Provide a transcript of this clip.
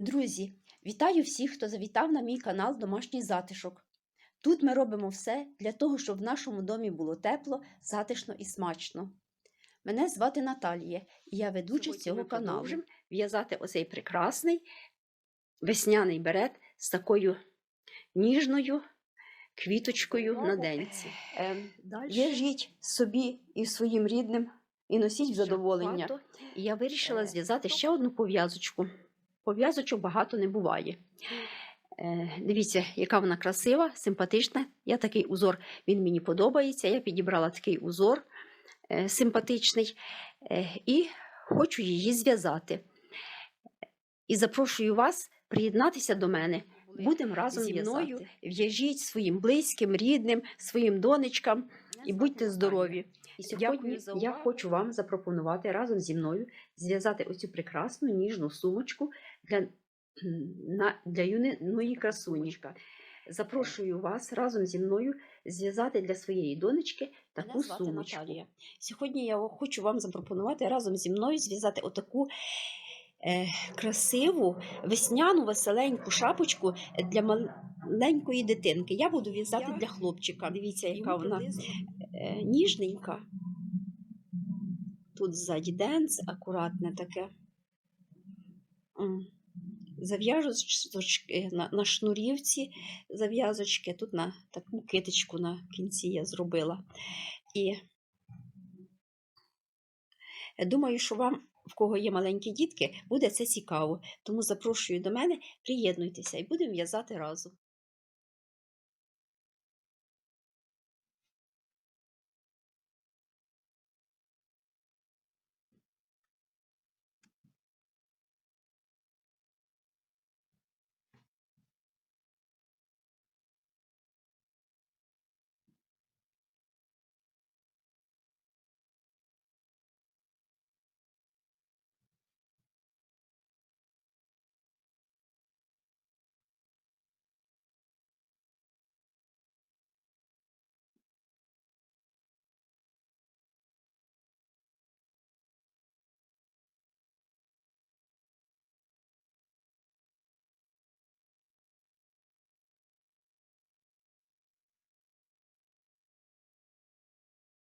Друзі, вітаю всіх, хто завітав на мій канал Домашній затишок. Тут ми робимо все для того, щоб в нашому домі було тепло, затишно і смачно. Мене звати Наталія, і я ведуча цього ми каналу. продовжимо в'язати оцей прекрасний весняний берет з такою ніжною квіточкою на денці. Далі В'яжіть собі і своїм рідним і носіть в задоволення. І я вирішила Е, зв'язати ще одну пов'язочку. Пов'язочок багато не буває. Е, дивіться, яка вона красива, симпатична. Я такий узор, він мені подобається. Я підібрала такий узор е, симпатичний е, і хочу її зв'язати. І запрошую вас приєднатися до мене. Будемо разом зі мною. В'яжіть своїм близьким, рідним, своїм донечкам і будьте здорові. І Сьогодні я хочу вам запропонувати разом зі мною зв'язати оцю прекрасну ніжну сумочку для, на, для юної красуні. Запрошую вас разом зі мною зв'язати для своєї донечки таку Мене звати сумочку. Наталія. Сьогодні я хочу вам запропонувати разом зі мною зв'язати отаку е, красиву весняну веселеньку шапочку для маленької дитинки. Я буду в'язати для хлопчика. Дивіться, яка вона ніжненька. Тут ззаді денс, акуратне таке. Зав'язочки на, на шнурівці, зав'язочки. Тут на таку китичку на кінці я зробила. І думаю, що вам, в кого є маленькі дітки, буде це цікаво. Тому запрошую до мене, приєднуйтеся і будемо в'язати разом.